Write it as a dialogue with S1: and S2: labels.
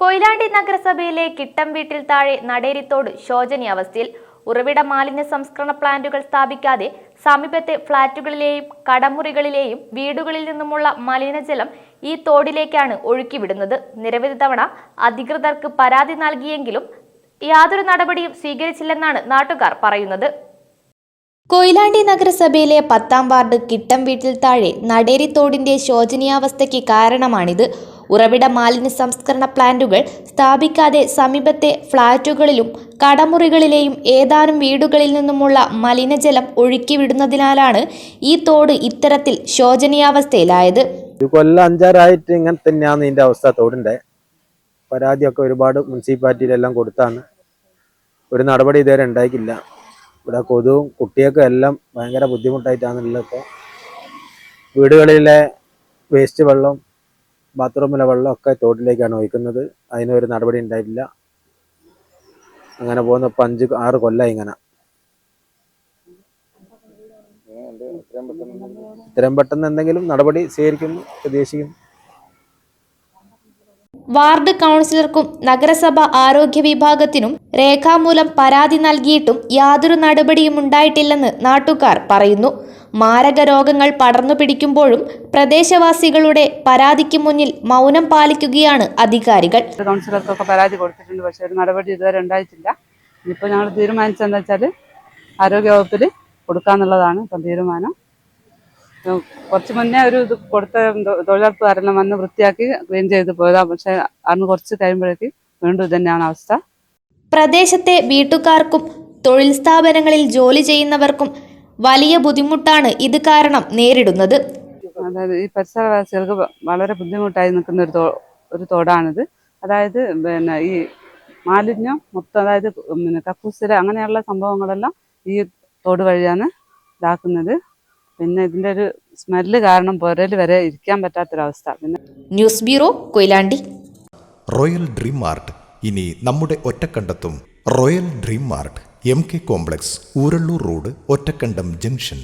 S1: കൊയിലാണ്ടി നഗരസഭയിലെ കിട്ടം വീട്ടിൽ താഴെ നടേരിത്തോട് ശോചനീയാവസ്ഥയിൽ ഉറവിട മാലിന്യ സംസ്കരണ പ്ലാന്റുകൾ സ്ഥാപിക്കാതെ സമീപത്തെ ഫ്ളാറ്റുകളിലെയും കടമുറികളിലെയും വീടുകളിൽ നിന്നുമുള്ള മലിനജലം ഈ തോടിലേക്കാണ് ഒഴുക്കിവിടുന്നത്. നിരവധി തവണ അധികൃതർക്ക് പരാതി നൽകിയെങ്കിലും യാതൊരു നടപടിയും സ്വീകരിച്ചില്ലെന്നാണ് നാട്ടുകാർ പറയുന്നത്. കൊയിലാണ്ടി നഗരസഭയിലെ പത്താം വാർഡ് കിട്ടം വീട്ടിൽ താഴെ നടേരിത്തോടിന്റെ ശോചനീയാവസ്ഥയ്ക്ക് കാരണമാണിത്. ഉറവിട മാലിന്യ സംസ്കരണ പ്ലാന്റുകൾ സ്ഥാപിക്കാതെ സമീപത്തെ ഫ്ളാറ്റുകളിലും കടമുറികളിലെയും ഏതാനും വീടുകളിൽ നിന്നുമുള്ള മലിനജലം ഒഴുക്കിവിടുന്നതിനാലാണ് ഈ തോട് ഇത്തരത്തിൽ ശോചനീയാവസ്ഥയിലായത്.
S2: കൊല്ലം അഞ്ചാറായിട്ട് ഇങ്ങനെ തന്നെയാണ് ഇതിന്റെ അവസ്ഥ. തോടിന്റെ പരാതിയൊക്കെ ഒരുപാട് മുനിസിപ്പാലിറ്റിയിലെല്ലാം കൊടുത്താണ്. ഒരു നടപടി ഇതുവരെ ഉണ്ടായിക്കില്ല. ഇവിടെ കൊതുവും കുട്ടികൾക്കും എല്ലാം ഭയങ്കര ബുദ്ധിമുട്ടായിട്ടാണുള്ളത് ഇപ്പോൾ. വീടുകളിലെ വേസ്റ്റ് വെള്ളം ബാത്റൂമിലെ വെള്ളമൊക്കെ തോട്ടിലേക്കാണ് ഒഴിക്കുന്നത്. അതിനൊരു നടപടി ഉണ്ടായിട്ടില്ല. അങ്ങനെ പോകുന്ന ഇപ്പം അഞ്ച് ആറ് കൊല്ലം ഇങ്ങനെ. ഇത്രയും പെട്ടെന്ന് എന്തെങ്കിലും നടപടി സ്വീകരിക്കുന്നു പ്രതീക്ഷിക്കുന്നു
S1: വാർഡ് കൗൺസിലർക്കും നഗരസഭ ആരോഗ്യ വിഭാഗത്തിനും രേഖാമൂലം പരാതി നൽകിയിട്ടും യാതൊരു നടപടിയും ഉണ്ടായിട്ടില്ലെന്ന് നാട്ടുകാർ പറയുന്നു. മാരക രോഗങ്ങൾ പടർന്നു പിടിക്കുമ്പോഴും പ്രദേശവാസികളുടെ പരാതിക്ക് മുന്നിൽ മൗനം പാലിക്കുകയാണ് അധികാരികൾ.
S3: കൗൺസിലർക്കൊക്കെ പരാതി കൊടുത്തിട്ടുണ്ട്. പക്ഷേ ഒരു നടപടി ഇതുവരെ ഉണ്ടായിട്ടില്ല. ഇപ്പൊ ഞങ്ങൾ തീരുമാനിച്ചെന്ന് വെച്ചാൽ ആരോഗ്യവകുപ്പിൽ കൊടുക്കാന്നുള്ളതാണ് ഇപ്പം തീരുമാനം. കുറച്ച് മുന്നേ ഒരു ഇത് കൊടുത്ത തൊഴിലുറപ്പ് കാരണം വന്ന് വൃത്തിയാക്കി ക്ലീൻ ചെയ്ത് പോയതാ. പക്ഷെ അന്ന് കുറച്ച് കഴിയുമ്പോഴേക്കും വീണ്ടും ഇത് തന്നെയാണ് അവസ്ഥ.
S1: പ്രദേശത്തെ വീട്ടുകാർക്കും തൊഴിൽ സ്ഥാപനങ്ങളിൽ ജോലി ചെയ്യുന്നവർക്കും വലിയ ബുദ്ധിമുട്ടാണ് ഇത് കാരണം നേരിടുന്നത്.
S3: അതായത് ഈ പരിസരവാസികൾക്ക് വളരെ ബുദ്ധിമുട്ടായി നിൽക്കുന്ന ഒരു ഒരു തോടാണിത്. അതായത് പിന്നെ ഈ മാലിന്യം മൊത്തം അതായത് പിന്നെ കക്കൂസില അങ്ങനെയുള്ള സംഭവങ്ങളെല്ലാം ഈ തോട് വഴിയാണ് ഇതാക്കുന്നത്. പിന്നെ ഇതിന്റെ ഒരു സ്മെല്ല് കാരണം പുരൽ വരെ ഇരിക്കാൻ പറ്റാത്തൊരവസ്ഥ. പിന്നെ
S1: news bureau Koyilandy.
S4: Royal dream mart. ഇനി നമ്മുടെ ഒറ്റക്കണ്ടത്തും royal dream mart. M K complex Oorallur road Ottakandam junction.